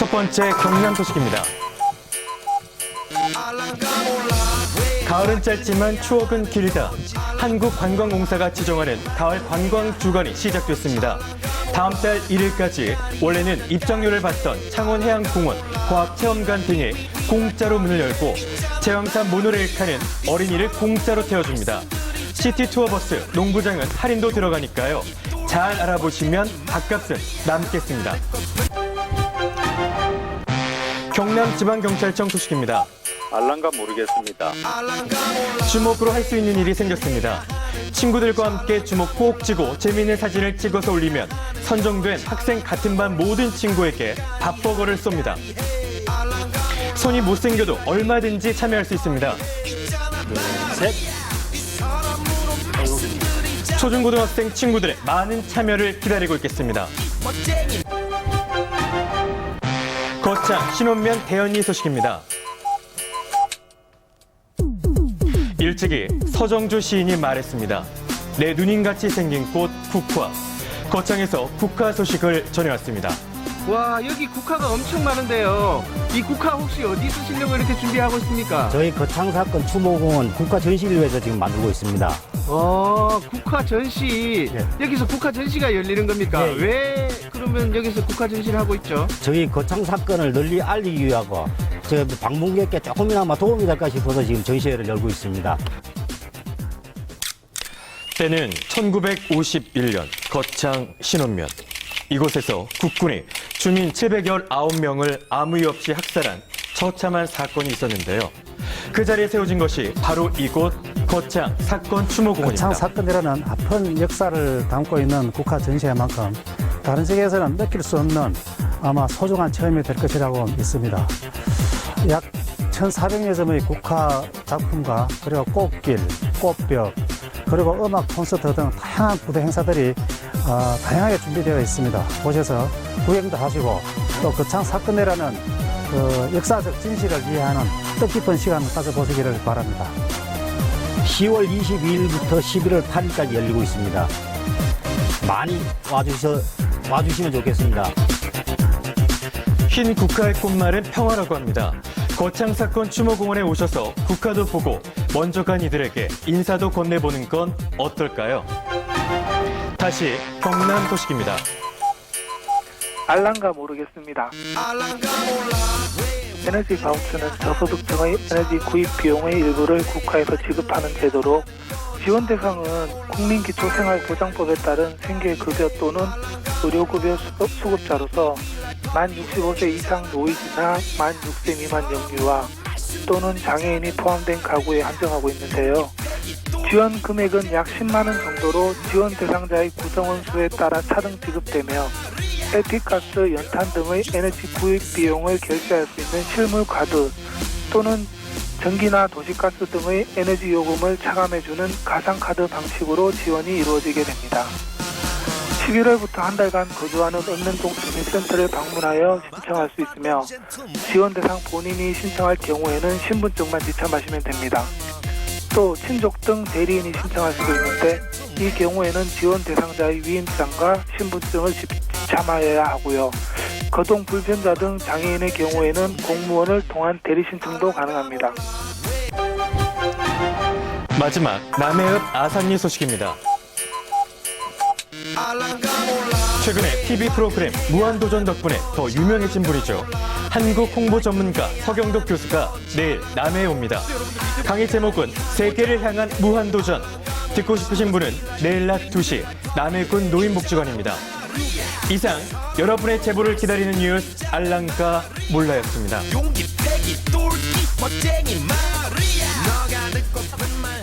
첫 번째 경남 소식입니다. 가을은 짧지만 추억은 길다. 한국관광공사가 지정하는 가을 관광 주간이 시작됐습니다. 다음 달 1일까지 원래는 입장료를 받던 창원해양공원, 과학체험관 등이 공짜로 문을 열고 제왕산 모노레일카는 어린이를 공짜로 태워줍니다. 시티 투어버스, 농구장은 할인도 들어가니까요. 잘 알아보시면 밥값은 남겠습니다. 경남지방경찰청 소식입니다. 알란가 모르겠습니다. 주먹으로 할 수 있는 일이 생겼습니다. 친구들과 함께 주먹 꼭 쥐고 재미있는 사진을 찍어서 올리면 선정된 학생 같은 반 모든 친구에게 밥버거를 쏩니다. 손이 못생겨도 얼마든지 참여할 수 있습니다. 셋. 초중고등학생 친구들의 많은 참여를 기다리고 있겠습니다. 거창 신혼면 대연이 소식입니다. 일찍이 서정주 시인이 말했습니다. 내 누님같이 생긴 꽃 국화. 거창에서 국화 소식을 전해왔습니다. 와 여기 국화가 엄청 많은데요. 이 국화 혹시 어디 쓰시려고 이렇게 준비하고 있습니까? 저희 거창 사건 추모공원 국가 전시를 위해서 지금 만들고 있습니다. 어 국화 전시 예. 여기서 국화 전시가 열리는 겁니까? 예, 예. 왜 그러면 여기서 국화 전시를 하고 있죠? 저희 거창 사건을 널리 알리기 위하고 저 방문객께 조금이나마 도움이 될까 싶어서 지금 전시회를 열고 있습니다. 때는 1951년 거창 신혼면. 이곳에서 국군이 주민 719명을 아무 이유 없이 학살한 처참한 사건이 있었는데요. 그 자리에 세워진 것이 바로 이곳 거창 사건 추모공원입니다. 거창 사건이라는 아픈 역사를 담고 있는 국화 전시회만큼 다른 세계에서는 느낄 수 없는 아마 소중한 체험이 될 것이라고 믿습니다. 약 1,400여 점의 국화 작품과 그리고 꽃길, 꽃벽, 그리고 음악 콘서트 등 다양한 부대 행사들이 어, 다양하게 준비되어 있습니다. 오셔서 구경도 하시고 또 거창 사건이라는 그 역사적 진실을 이해하는 뜻깊은 시간을 가져보시기를 바랍니다. 10월 22일부터 11월 8일까지 열리고 있습니다. 많이 와주셔, 와주시면 좋겠습니다. 흰 국화의 꽃말은 평화라고 합니다. 거창 사건 추모공원에 오셔서 국화도 보고 먼저 간 이들에게 인사도 건네보는 건 어떨까요? 다시 경남 소식입니다. 알란가 모르겠습니다. 에너지 바우처는 저소득층의 에너지 구입 비용의 일부를 국가에서 지급하는 제도로 지원 대상은 국민기초생활보장법에 따른 생계급여 또는 의료급여 수- 수급자로서 만 65세 이상 노이즈나 만 6세 미만 영유아 또는 장애인이 포함된 가구에 한정하고 있는데요. 지원 금액은 약 10만 원 정도로 지원 대상자의 구성원 수에 따라 차등 지급되며 LP가스, 연탄 등의 에너지 구입 비용을 결제할 수 있는 실물 카드 또는 전기나 도시가스 등의 에너지 요금을 차감해주는 가상카드 방식으로 지원이 이루어지게 됩니다. 11월부터 한 달간 거주하는 읍면동 주민센터를 방문하여 신청할 수 있으며 지원 대상 본인이 신청할 경우에는 신분증만 지참하시면 됩니다. 또 친족 등 대리인이 신청할 수도 있는데 이 경우에는 지원 대상자의 위임장과 신분증을 지참하여야 하고요. 거동 불편자 등 장애인의 경우에는 공무원을 통한 대리 신청도 가능합니다. 마지막 남해읍 아산리 소식입니다. 최근에 TV 프로그램 무한도전 덕분에 더 유명해진 분이죠. 한국 홍보 전문가 서경덕 교수가 내일 남해에 옵니다. 강의 제목은 세계를 향한 무한도전. 듣고 싶으신 분은 내일 낮 2시 남해군 노인복지관입니다. 이상 여러분의 제보를 기다리는 뉴스 알랑가 몰라였습니다. 용기 패기 똘끼 멋쟁이 마리아 너가 듣고픈 말